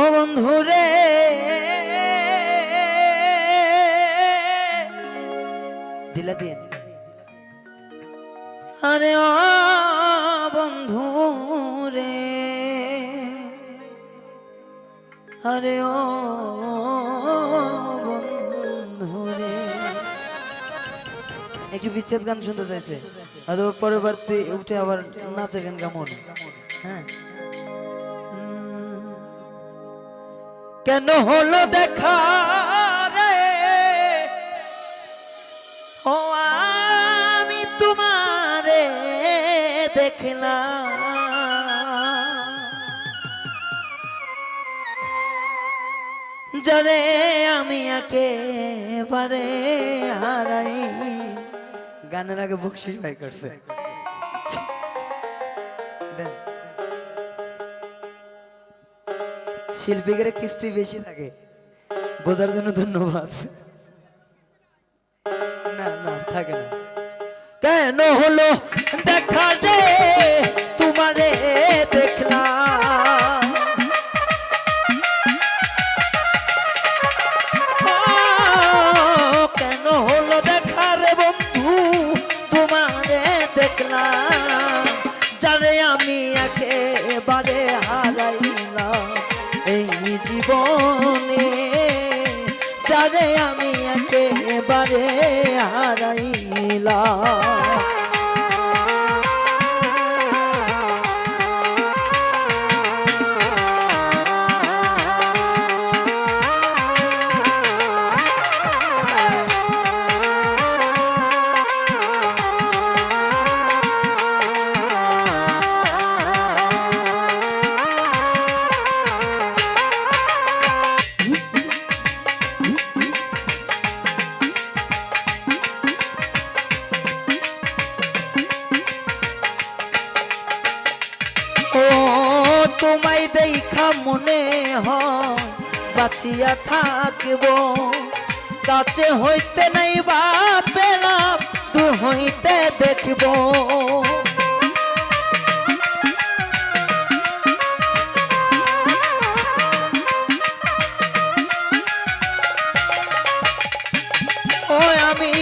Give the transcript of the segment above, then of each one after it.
ও বন্ধু রে। দিলা আরে ও বন্ধু রে। আরে ও বন্ধু রে। একটু বিচ্ছেদ গান শুনতে চাইছে। হয়তো পরের বার তে- উঠে আবার নাচে গান কেমন? হ্যাঁ? কেন হলো দেখা রে? ও, আমি তোমারে দেখলাম। জানে আমি একেবারে হারাই। গানের আগে বকশিস ভাই করছে। শিল্পীকে কিস্তি বেশি থাকে। বোঝার জন্য ধন্যবাদ। না না, থাকে না। কেন হলো? দেখা বাঁচিয়া থাকব। কাছে হইতে নাই বা পেলাম দু হইতে দেখব। আমি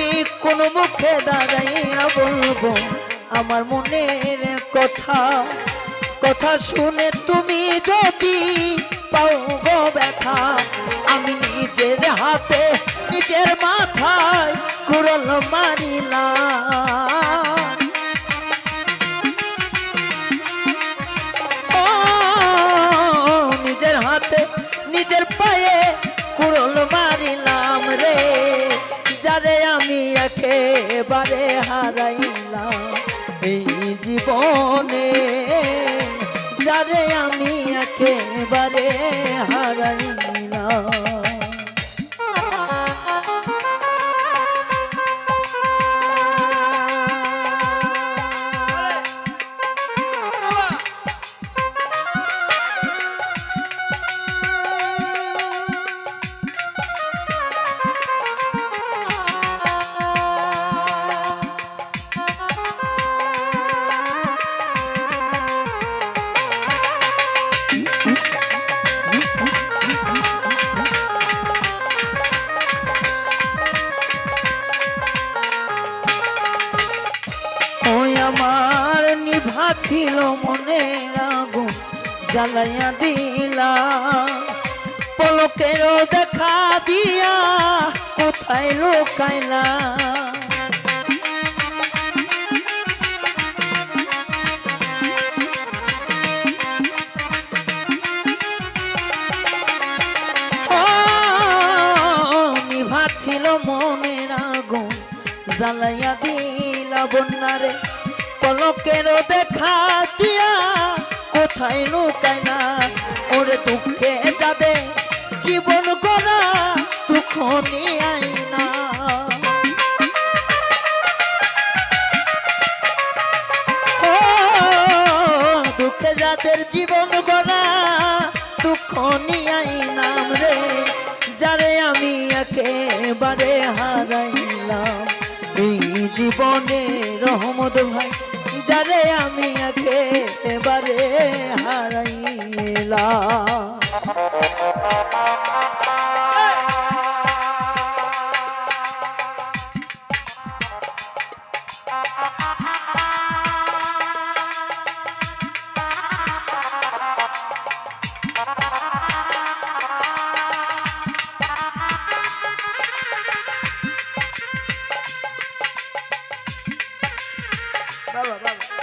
কোন মুখে দাঁড়াইয়া বলব, আমার মনের কথা কথা শুনে তুমি যদি পাও ব্যথা। আমি নিজের হাতে, নিজের মাথায় কুরল মারিলাম। নিজের হাতে, নিজের পায়ে মারিলাম রে। আমি একেবারে ছিল মনের আগুন জ্বালাইয়া দিলা। পলকেরও দেখা দিয়া কোথায় লোকাইলা। ছিল মনের আগুন জ্বালাইয়া দিলা বন্যারে। পলকেরও দেখা দিয়া কোথায় লুকায় না? ওরে দুঃখে যাবে জীবন গড়া দুঃখ নিয়ে ও, দুঃখে যাদের জীবন গড়া দুঃখ নিয়াই নাম রে যারে আমি একেবারে হারাইলাম। এই জীবনে রহমত ভাই যারে আমি একেবারে হারাইলাম। বাবা বাবা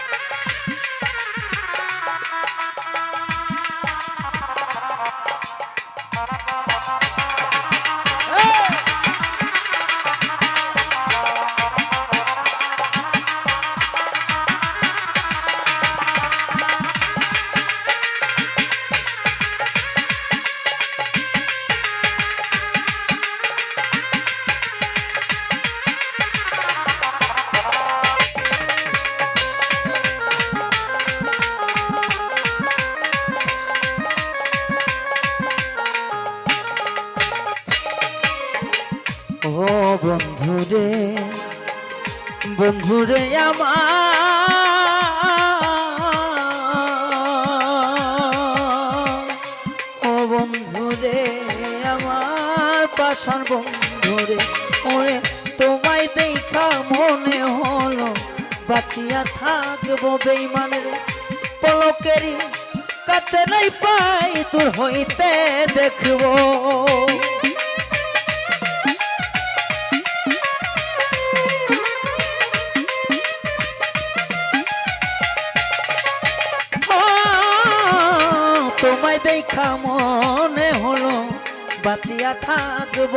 বন্ধুরে আমার। ও বন্ধুরে আমার পাশান বন্ধুরে ওরে তোমায় দেখা মনে হলো। বাঁচিয়া থাকব বেইমানের পলকেরই কাছে নাই পাই, তোর হইতে দেখব। তোমায় দেখা মনে হলো, বাঁচিয়া থাকব।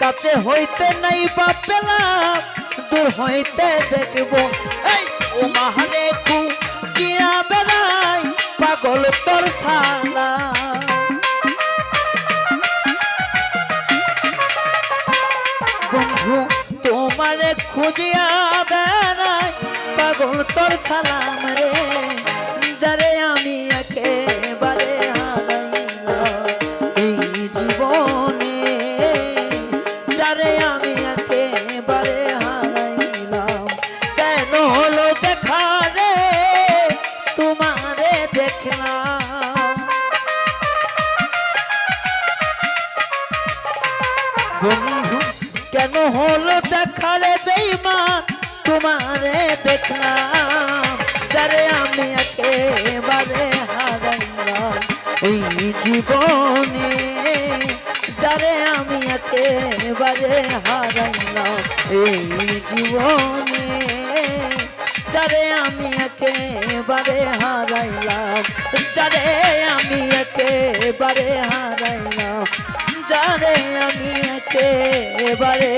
কাছে হইতে নাই বা দূর হইতে দেখব। ও মাহারে কিয়া বেড়াই, পাগল তোর থালা। বন্ধু, তোমারে খুঁজিয়া বেড়াই, পাগল তোর সালাম রে। তোমারে দেখলাম। বন্ধু, কেন হলো দেখালে বেইমান? তোমারে দেখলাম, যারে আমি একেবারে হারাইলাম। এই জীবনে যারে আমি একেবারে হারাইলাম। এই জীবনে যারে আমি একেবারে হারাইলাম। যারে আমি একেবারে হারাইলাম। যারে আমি একেবারে